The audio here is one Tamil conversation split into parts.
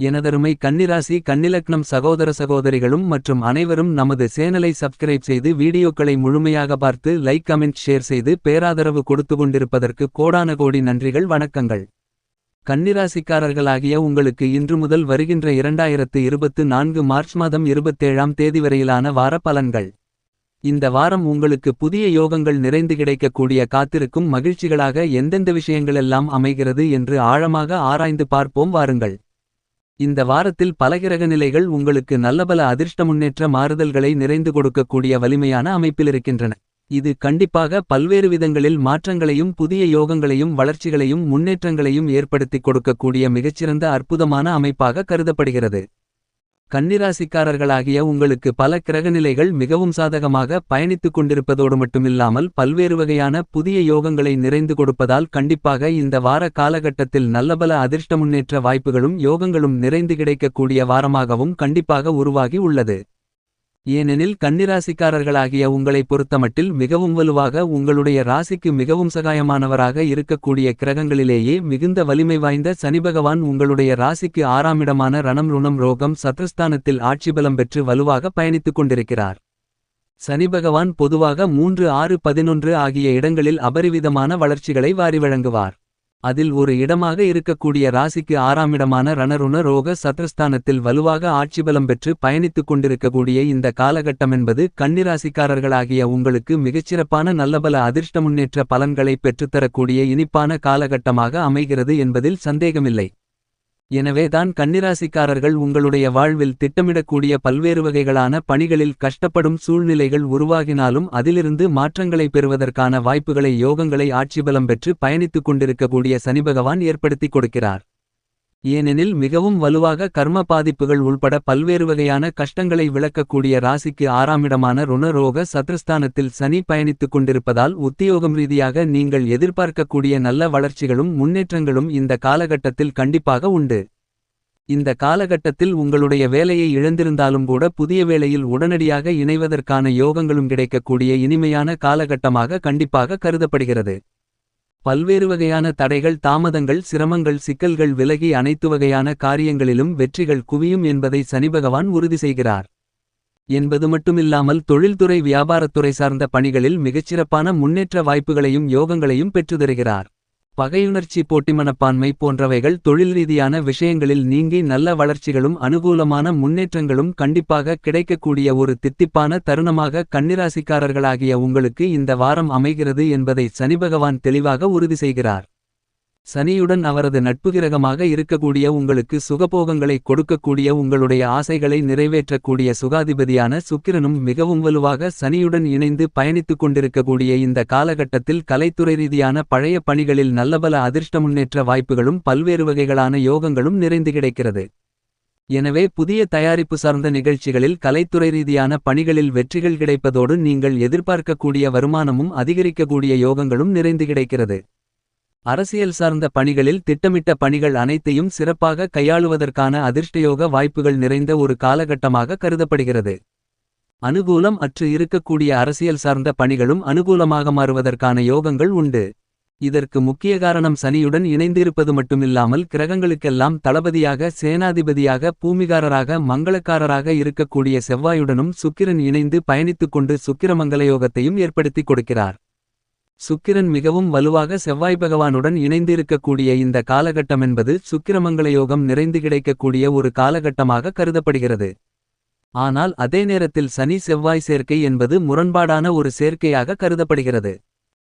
எனதருமை கன்னிராசி கன்னிலக்னம் சகோதர சகோதரிகளும் மற்றும் அனைவரும் நமது சேனலை சப்ஸ்கிரைப் செய்து வீடியோக்களை முழுமையாக பார்த்து லைக் கமெண்ட் ஷேர் செய்து பேராதரவு கொடுத்து கொண்டிருப்பதற்கு கோடான கோடி நன்றிகள் வணக்கங்கள். கன்னிராசிக்காரர்களாகிய உங்களுக்கு இன்று முதல் வருகின்ற இரண்டாயிரத்து இருபத்து நான்கு மார்ச் மாதம் இருபத்தேழாம் தேதி வரையிலான வார பலன்கள். இந்த வாரம் உங்களுக்கு புதிய யோகங்கள் நிறைந்து கிடைக்கக்கூடிய காத்திருக்கும் மகிழ்ச்சிகளாக எந்தெந்த விஷயங்களெல்லாம் அமைகிறது என்று ஆழமாக ஆராய்ந்து பார்ப்போம் வாருங்கள். இந்த வாரத்தில் பல கிரக நிலைகள் உங்களுக்கு நல்லபல அதிர்ஷ்ட முன்னேற்ற மாறுதல்களை நிறைந்து கொடுக்கக்கூடிய வலிமையான அமைப்பிலிருக்கின்றன இது கண்டிப்பாக பல்வேறு விதங்களில் மாற்றங்களையும் புதிய யோகங்களையும் வளர்ச்சிகளையும் முன்னேற்றங்களையும் ஏற்படுத்திக் கொடுக்கக்கூடிய மிகச்சிறந்த அற்புதமான அமைப்பாக கருதப்படுகிறது. கன்னிராசிக்காரர்களாகிய உங்களுக்கு பல கிரகநிலைகள் மிகவும் சாதகமாக பயணித்துக் கொண்டிருப்பதோடு மட்டுமில்லாமல் பல்வேறு வகையான புதிய யோகங்களை நிறைந்து கொடுப்பதால் கண்டிப்பாக இந்த வார காலகட்டத்தில் நல்லபல அதிர்ஷ்ட முன்னேற்ற வாய்ப்புகளும் யோகங்களும் நிறைந்து கிடைக்கக்கூடிய வாரமாகவும் கண்டிப்பாக உருவாகி உள்ளது. ஏனெனில் கன்னிராசிக்காரர்களாகிய உங்களை பொறுத்தமட்டில் மிகவும் வலுவாக உங்களுடைய ராசிக்கு மிகவும் சகாயமானவராக இருக்கக்கூடிய கிரகங்களிலேயே மிகுந்த வலிமை வாய்ந்த சனிபகவான் உங்களுடைய ராசிக்கு ஆறாமிடமான ரணம் ருணம் ரோகம் சத்ருஸ்தானத்தில் ஆட்சிபலம் பெற்று வலுவாக பயணித்துக் கொண்டிருக்கிறார். சனிபகவான் பொதுவாக மூன்று ஆறு பதினொன்று ஆகிய இடங்களில் அபரிவிதமான வளர்ச்சிகளை வாரி வழங்குவார். அதில் ஒரு இடமாக இருக்கக்கூடிய ராசிக்கு ஆறாமிடமான ரணருண ரோக சத்ரஸ்தானத்தில் வலுவாக ஆட்சிபலம் பெற்று பயணித்துக் கொண்டிருக்கக்கூடிய இந்த காலகட்டமென்பது கன்னிராசிக்காரர்களாகிய உங்களுக்கு மிகச்சிறப்பான நல்லபல அதிர்ஷ்ட முன்னேற்ற பலன்களை பெற்றுத்தரக்கூடிய இனிப்பான காலகட்டமாக அமைகிறது என்பதில் சந்தேகமில்லை. எனவேதான் கன்னிராசிக்காரர்கள் உங்களுடைய வாழ்வில் திட்டமிடக்கூடிய பல்வேறு வகைகளான பணிகளில் கஷ்டப்படும் சூழ்நிலைகள் உருவாகினாலும் அதிலிருந்து மாற்றங்களை பெறுவதற்கான வாய்ப்புகளை யோகங்களை ஆட்சிபலம் பெற்று பயணித்துக் கொண்டிருக்கக்கூடிய சனிபகவான் ஏற்படுத்திக் கொடுக்கிறார். ஏனெனில் மிகவும் வலுவாக கர்ம பாதிப்புகள் உள்பட பல்வேறு வகையான கஷ்டங்களை விளக்கக்கூடிய ராசிக்கு ஆறாமிடமான ருணரோக சத்ருஸ்தானத்தில் சனி பயணித்துக் கொண்டிருப்பதால் உத்தியோகம் ரீதியாக நீங்கள் எதிர்பார்க்கக்கூடிய நல்ல வளர்ச்சிகளும் முன்னேற்றங்களும் இந்த காலகட்டத்தில் கண்டிப்பாக உண்டு. இந்த காலகட்டத்தில் உங்களுடைய வேலையை இழந்திருந்தாலும் கூட புதிய வேலையில் உடனடியாக இணைவதற்கான யோகங்களும் கிடைக்கக்கூடிய இனிமையான காலகட்டமாக கண்டிப்பாக கருதப்படுகிறது. பல்வேறு வகையான தடைகள் தாமதங்கள் சிரமங்கள் சிக்கல்கள் விலகி அனைத்து வகையான காரியங்களிலும் வெற்றிகள் குவியும் என்பதை சனிபகவான் உறுதி செய்கிறார். என்பது மட்டுமில்லாமல் தொழில்துறை வியாபாரத்துறை சார்ந்த பணிகளில் மிகச்சிறப்பான முன்னேற்ற வாய்ப்புகளையும் யோகங்களையும் பெற்றுதருகிறார் பகையுணர்ச்சி போட்டிமனப்பான்மை போன்றவைகள் தொழில் ரீதியான விஷயங்களில் நீங்கி நல்ல வளர்ச்சிகளும் அனுகூலமான முன்னேற்றங்களும் கண்டிப்பாக கிடைக்கக்கூடிய ஒரு தித்திப்பான தருணமாக கன்னிராசிக்காரர்களாகிய உங்களுக்கு இந்த வாரம் அமைகிறது என்பதை சனிபகவான் தெளிவாக உறுதி செய்கிறார். சனியுடன் அவரது நட்பு கிரகமாக இருக்கக்கூடிய உங்களுக்கு சுகபோகங்களை கொடுக்கக்கூடிய உங்களுடைய ஆசைகளை நிறைவேற்றக்கூடிய சுகாதிபதியான சுக்கிரனும் மிகவும் வலுவாக சனியுடன் இணைந்து பயணித்துக் கொண்டிருக்கக்கூடிய இந்த காலகட்டத்தில் கலைத்துறை ரீதியான பழைய பணிகளில் நல்லபல அதிர்ஷ்ட முன்னேற்ற வாய்ப்புகளும் பல்வேறு வகைகளான யோகங்களும் நிறைந்து கிடைக்கிறது. எனவே புதிய தயாரிப்பு சார்ந்த நிகழ்ச்சிகளில் கலைத்துறை ரீதியான பணிகளில் வெற்றிகள் கிடைப்பதோடு நீங்கள் எதிர்பார்க்கக்கூடிய வருமானமும் அதிகரிக்கக்கூடிய யோகங்களும் நிறைந்து கிடைக்கிறது. அரசியல் சார்ந்த பணிகளில் திட்டமிட்ட பணிகள் அனைத்தையும் சிறப்பாக கையாளுவதற்கான அதிர்ஷ்டயோக வாய்ப்புகள் நிறைந்த ஒரு காலகட்டமாக கருதப்படுகிறது. அனுகூலம் அற்று இருக்கக்கூடிய அரசியல் சார்ந்த பணிகளும் அனுகூலமாக மாறுவதற்கான யோகங்கள் உண்டு. இதற்கு முக்கிய காரணம் சனியுடன் இணைந்திருப்பது மட்டுமில்லாமல் கிரகங்களுக்கெல்லாம் தளபதியாக சேனாதிபதியாக பூமிகாரராக மங்களக்காரராக இருக்கக்கூடிய செவ்வாயுடனும் சுக்கிரன் இணைந்து பயணித்துக் கொண்டு சுக்கிரமங்கலயோகத்தையும் ஏற்படுத்திக் கொடுக்கிறார். சுக்கிரன் மிகவும் வலுவாக செவ்வாய் பகவானுடன் இணைந்திருக்கக்கூடிய இந்த காலகட்டமென்பது சுக்கிரமங்கல யோகம் நிறைந்து கிடைக்கக்கூடிய ஒரு காலகட்டமாக கருதப்படுகிறது. ஆனால் அதே நேரத்தில் சனி செவ்வாய் சேர்க்கை என்பது முரண்பாடான ஒரு சேர்க்கையாக கருதப்படுகிறது.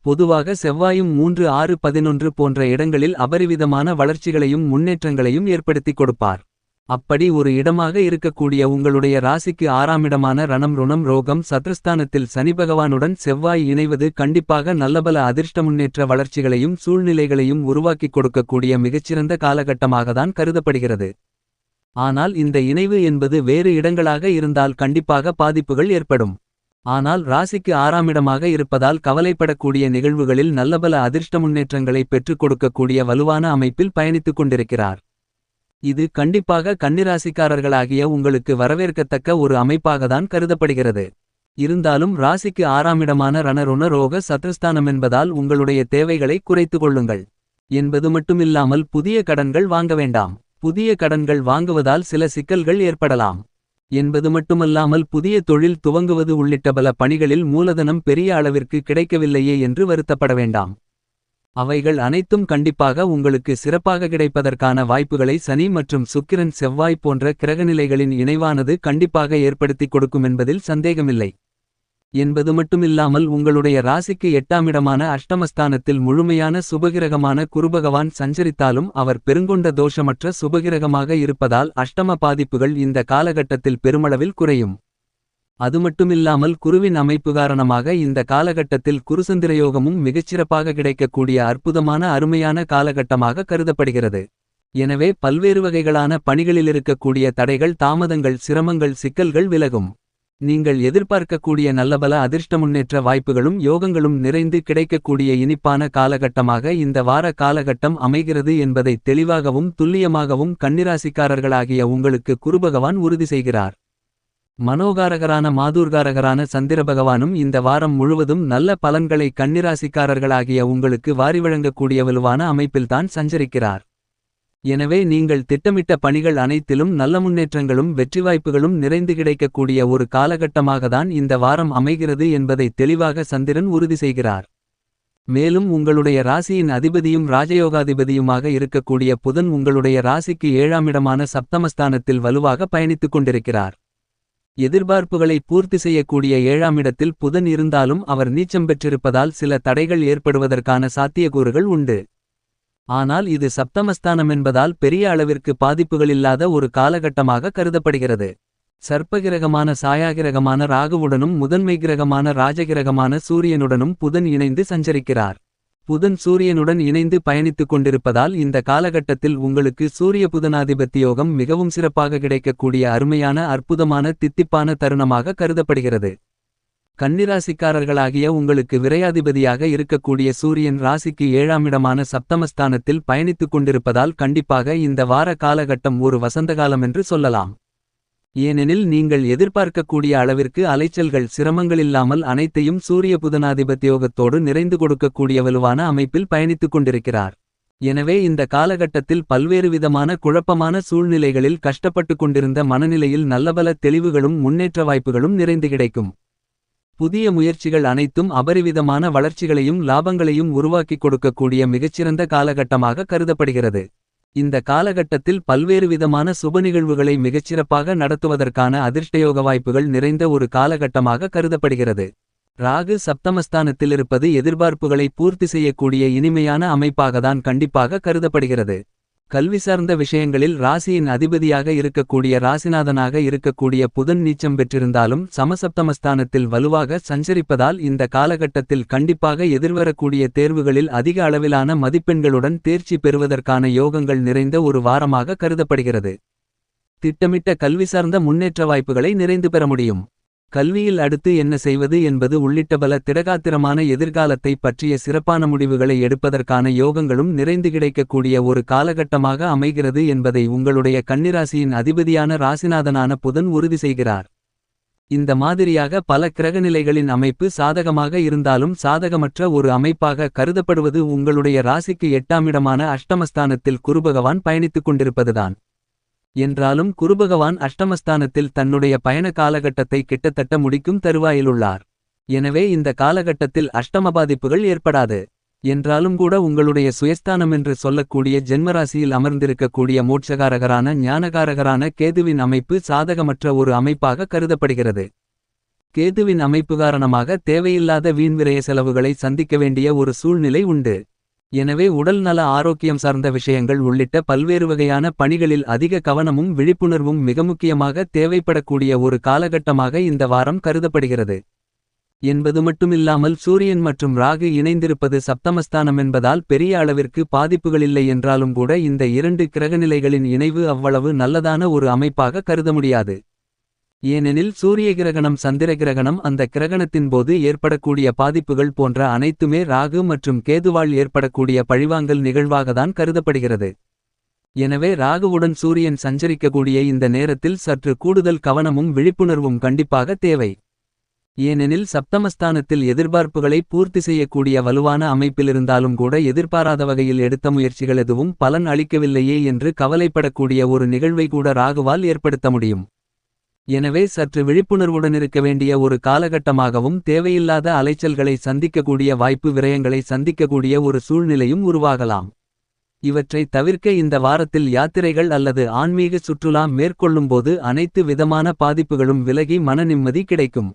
பொதுவாக செவ்வாயும் மூன்று ஆறு பதினொன்று போன்ற இடங்களில் அபரிவிதமான வளர்ச்சிகளையும் முன்னேற்றங்களையும் ஏற்படுத்திக் கொடுப்பார். அப்படி ஒரு இடமாக இருக்கக்கூடிய உங்களுடைய ராசிக்கு ஆறாமிடமான ரணம் ருணம் ரோகம் சத்ருஸ்தானத்தில் சனிபகவானுடன் செவ்வாய் இணைவது கண்டிப்பாக நல்லபல அதிர்ஷ்ட முன்னேற்ற வளர்ச்சிகளையும் சூழ்நிலைகளையும் உருவாக்கிக் கொடுக்கக்கூடிய மிகச்சிறந்த காலகட்டமாகத்தான் கருதப்படுகிறது. ஆனால் இந்த இணைவு என்பது வேறு இடங்களாக இருந்தால் கண்டிப்பாக பாதிப்புகள் ஏற்படும். ஆனால் ராசிக்கு ஆறாமிடமாக இருப்பதால் கவலைப்படக்கூடிய நிகழ்வுகளில் நல்லபல அதிர்ஷ்ட முன்னேற்றங்களை பெற்றுக் கொடுக்கக்கூடிய வலுவான அமைப்பில் பயணித்துக் கொண்டிருக்கிறார். இது கண்டிப்பாக கன்னிராசிக்காரர்களாகிய உங்களுக்கு வரவேற்கத்தக்க ஒரு அமைப்பாகத்தான் கருதப்படுகிறது. இருந்தாலும் ராசிக்கு ஆறாமிடமான ரணருண ரோக சத்ருஸ்தானமென்பதால் உங்களுடைய தேவைகளை குறைத்து கொள்ளுங்கள். என்பது மட்டுமில்லாமல் புதிய கடன்கள் வாங்க வேண்டாம். புதிய கடன்கள் வாங்குவதால் சில சிக்கல்கள் ஏற்படலாம். என்பது மட்டுமல்லாமல் புதிய தொழில் துவங்குவது உள்ளிட்ட பல பணிகளில் மூலதனம் பெரிய அளவிற்கு கிடைக்கவில்லையே என்று வருத்தப்பட வேண்டாம். அவைகள் அனைத்தும் கண்டிப்பாக உங்களுக்கு சிறப்பாக கிடைப்பதற்கான வாய்ப்புகளை சனி மற்றும் சுக்கிரன் செவ்வாய் போன்ற கிரகநிலைகளின் இணைவானது கண்டிப்பாக ஏற்படுத்திக் கொடுக்கும் என்பதில் சந்தேகமில்லை. என்பது மட்டுமில்லாமல் உங்களுடைய ராசிக்கு எட்டாமிடமான அஷ்டமஸ்தானத்தில் முழுமையான சுபகிரகமான குருபகவான் சஞ்சரித்தாலும் அவர் பெருங்கொண்ட தோஷமற்ற சுபகிரகமாக இருப்பதால் அஷ்டம பாதிப்புகள் இந்த காலகட்டத்தில் பெருமளவில் குறையும். அது மட்டுமில்லாமல் குருவின் அமைப்பு காரணமாக இந்த காலகட்டத்தில் குருசந்திரயோகமும் மிகச்சிறப்பாக கிடைக்கக்கூடிய அற்புதமான அருமையான காலகட்டமாக கருதப்படுகிறது. எனவே பல்வேறு வகைகளான பணிகளில் இருக்கக்கூடிய தடைகள் தாமதங்கள் சிரமங்கள் சிக்கல்கள் விலகும். நீங்கள் எதிர்பார்க்கக்கூடிய நல்லபல அதிர்ஷ்ட முன்னேற்ற வாய்ப்புகளும் யோகங்களும் நிறைந்து கிடைக்கக்கூடிய இனிப்பான காலகட்டமாக இந்த வார காலகட்டம் அமைகிறது என்பதை தெளிவாகவும் துல்லியமாகவும் கன்னிராசிக்காரர்களாகிய உங்களுக்கு குருபகவான் உறுதி செய்கிறார். மனோகாரகரான மாதூர்காரகரான சந்திர பகவானும் இந்த வாரம் முழுவதும் நல்ல பலன்களை கண்ணிராசிக்காரர்களாகிய உங்களுக்கு வாரி வழங்கக்கூடிய வலுவான அமைப்பில்தான் சஞ்சரிக்கிறார். எனவே நீங்கள் திட்டமிட்ட பணிகள் அனைத்திலும் நல்ல முன்னேற்றங்களும் வெற்றி வாய்ப்புகளும் நிறைந்து கிடைக்கக்கூடிய ஒரு காலகட்டமாகத்தான் இந்த வாரம் அமைகிறது என்பதை தெளிவாக சந்திரன் உறுதி செய்கிறார். மேலும் உங்களுடைய ராசியின் அதிபதியும் ராஜயோகாதிபதியுமாக இருக்கக்கூடிய புதன் உங்களுடைய ராசிக்கு ஏழாமிடமான சப்தமஸ்தானத்தில் வலுவாக பயணித்துக் கொண்டிருக்கிறார். எதிர்பார்ப்புகளை பூர்த்தி செய்யக்கூடிய ஏழாமிடத்தில் புதன் இருந்தாலும் அவர் நீச்சம் பெற்றிருப்பதால் சில தடைகள் ஏற்படுவதற்கான சாத்தியக்கூறுகள் உண்டு. ஆனால் இது சப்தமஸ்தானம் என்பதால் பெரிய அளவிற்கு பாதிப்புகளில்லாத ஒரு காலகட்டமாக கருதப்படுகிறது. சர்ப்பகிரகமான சாயாகிரகமான ராகுவுடனும் முதன்மை கிரகமான ராஜகிரகமான சூரியனுடனும் புதன் இணைந்து சஞ்சரிக்கிறார். புதன் சூரியனுடன் இணைந்து பயணித்துக் கொண்டிருப்பதால் இந்த காலகட்டத்தில் உங்களுக்கு சூரிய புதனாதிபத்தியோகம் மிகவும் சிறப்பாக கிடைக்கக்கூடிய அருமையான அற்புதமான தித்திப்பான தருணமாக கருதப்படுகிறது. கன்னிராசிக்காரர்களாகிய உங்களுக்கு விரையாதிபதியாக இருக்கக்கூடிய சூரியன் ராசிக்கு ஏழாமிடமான சப்தமஸ்தானத்தில் பயணித்துக் கொண்டிருப்பதால் கண்டிப்பாக இந்த வார காலகட்டம் ஒரு வசந்தகாலம் என்று சொல்லலாம். ஏனெனில் நீங்கள் எதிர்பார்க்கக்கூடிய அளவிற்கு அலைச்சல்கள் சிரமங்களில்லாமல் அனைத்தையும் சூரிய புதனாதிபத்தியோகத்தோடு நிறைந்து கொடுக்கக்கூடிய வலுவான அமைப்பில் பயணித்துக் கொண்டிருக்கிறார். எனவே இந்த காலகட்டத்தில் பல்வேறு விதமான குழப்பமான சூழ்நிலைகளில் கஷ்டப்பட்டு கொண்டிருந்த மனநிலையில் நல்லபல தெளிவுகளும் முன்னேற்ற வாய்ப்புகளும் நிறைந்து கிடைக்கும். புதிய முயற்சிகள் அனைத்தும் அபரிவிதமான வளர்ச்சிகளையும் லாபங்களையும் உருவாக்கிக் கொடுக்கக்கூடிய மிகச்சிறந்த காலகட்டமாக கருதப்படுகிறது. இந்த காலகட்டத்தில் பல்வேறு விதமான சுப நிகழ்வுகளை மிகச்சிறப்பாக நடத்துவதற்கான அதிர்ஷ்டயோக வாய்ப்புகள் நிறைந்த ஒரு காலகட்டமாக கருதப்படுகிறது. ராகு சப்தமஸ்தானத்தில் இருப்பது எதிர்பார்ப்புகளை பூர்த்தி செய்யக்கூடிய இனிமையான அமைப்பாகத்தான் கண்டிப்பாக கருதப்படுகிறது. கல்வி சார்ந்த விஷயங்களில் ராசியின் அதிபதியாக இருக்கக்கூடிய ராசிநாதனாக இருக்கக்கூடிய புதன் நீச்சம் பெற்றிருந்தாலும் சமசப்தமஸ்தானத்தில் வலுவாக சஞ்சரிப்பதால் இந்த காலகட்டத்தில் கண்டிப்பாக எதிர்வரக்கூடிய தேர்வுகளில் அதிக அளவிலான மதிப்பெண்களுடன் தேர்ச்சி பெறுவதற்கான யோகங்கள் நிறைந்த ஒரு வாரமாக கருதப்படுகிறது. திட்டமிட்ட கல்வி சார்ந்த முன்னேற்ற வாய்ப்புகளை நிறைந்து பெற முடியும். கல்வியில் அடுத்து என்ன செய்வது என்பது உள்ளிட்ட பல திடகாத்திரமான எதிர்காலத்தை பற்றிய சிறப்பான முடிவுகளை எடுப்பதற்கான யோகங்களும் நிறைந்து கிடைக்கக்கூடிய ஒரு காலகட்டமாக அமைகிறது என்பதை உங்களுடைய கன்னிராசியின் அதிபதியான ராசிநாதனான புதன் உறுதி செய்கிறார். இந்த மாதிரியாக பல கிரகநிலைகளின் அமைப்பு சாதகமாக இருந்தாலும் சாதகமற்ற ஒரு அமைப்பாக கருதப்படுவது உங்களுடைய ராசிக்கு எட்டாமிடமான அஷ்டமஸ்தானத்தில் குருபகவான் பயணித்துக் கொண்டிருப்பதுதான். என்றாலும் குருபகவான் அஷ்டமஸ்தானத்தில் தன்னுடைய பயண காலகட்டத்தை கிட்டத்தட்ட முடிக்கும் தருவாயிலுள்ளார். எனவே இந்த காலகட்டத்தில் அஷ்டம பாதிப்புகள் ஏற்படாது. என்றாலும் கூட உங்களுடைய சுயஸ்தானம் என்று சொல்லக்கூடிய ஜென்மராசியில் அமர்ந்திருக்கக்கூடிய மோட்சகாரகரான ஞானகாரகரான கேதுவின் அமைப்பு சாதகமற்ற ஒரு அமைப்பாக கருதப்படுகிறது. கேதுவின் அமைப்பு காரணமாக தேவையில்லாத வீண்விரய செலவுகளை சந்திக்க வேண்டிய ஒரு சூழ்நிலை உண்டு. எனவே உடல் நல ஆரோக்கியம் சார்ந்த விஷயங்கள் உள்ளிட்ட பல்வேறு வகையான பணிகளில் அதிக கவனமும் விழிப்புணர்வும் மிக முக்கியமாக தேவைப்படக்கூடிய ஒரு காலகட்டமாக இந்த வாரம் கருதப்படுகிறது. என்பது மட்டுமில்லாமல் சூரியன் மற்றும் ராகு இணைந்திருப்பது சப்தமஸ்தானம் என்பதால் பெரிய அளவிற்கு பாதிப்புகளில்லை என்றாலும் கூட இந்த இரண்டு கிரகநிலைகளின் இணைவு அவ்வளவு நல்லதான ஒரு அமைப்பாக கருத முடியாது. ஏனெனில் சூரிய கிரகணம் சந்திர கிரகணம் அந்த கிரகணத்தின் போது ஏற்படக்கூடிய பாதிப்புகள் போன்ற அனைத்துமே ராகு மற்றும் கேதுவால் ஏற்படக்கூடிய பழிவாங்கல் நிகழ்வாகத்தான் கருதப்படுகிறது. எனவே ராகுவுடன் சூரியன் சஞ்சரிக்கக்கூடிய இந்த நேரத்தில் சற்று கூடுதல் கவனமும் விழிப்புணர்வும் கண்டிப்பாக தேவை. ஏனெனில் சப்தமஸ்தானத்தில் எதிர்பார்ப்புகளை பூர்த்தி செய்யக்கூடிய வலுவான அமைப்பிலிருந்தாலும் கூட எதிர்பாராத வகையில் எடுத்த முயற்சிகள் எதுவும் பலன் அளிக்கவில்லையே என்று கவலைப்படக்கூடிய ஒரு நிகழ்வை கூட ராகுவால் ஏற்படுத்த முடியும். எனவே சற்று விழிப்புணர்வுடன் இருக்க வேண்டிய ஒரு காலகட்டமாகவும் தேவையில்லாத அலைச்சல்களை சந்திக்கக்கூடிய வாய்ப்பு விரயங்களை சந்திக்கக்கூடிய ஒரு சூழ்நிலையும் உருவாகலாம். இவற்றை தவிர்க்க இந்த வாரத்தில் யாத்திரைகள் அல்லது ஆன்மீக சுற்றுலா மேற்கொள்ளும்போது அனைத்து விதமான பாதிப்புகளும் விலகி மன நிம்மதி கிடைக்கும்.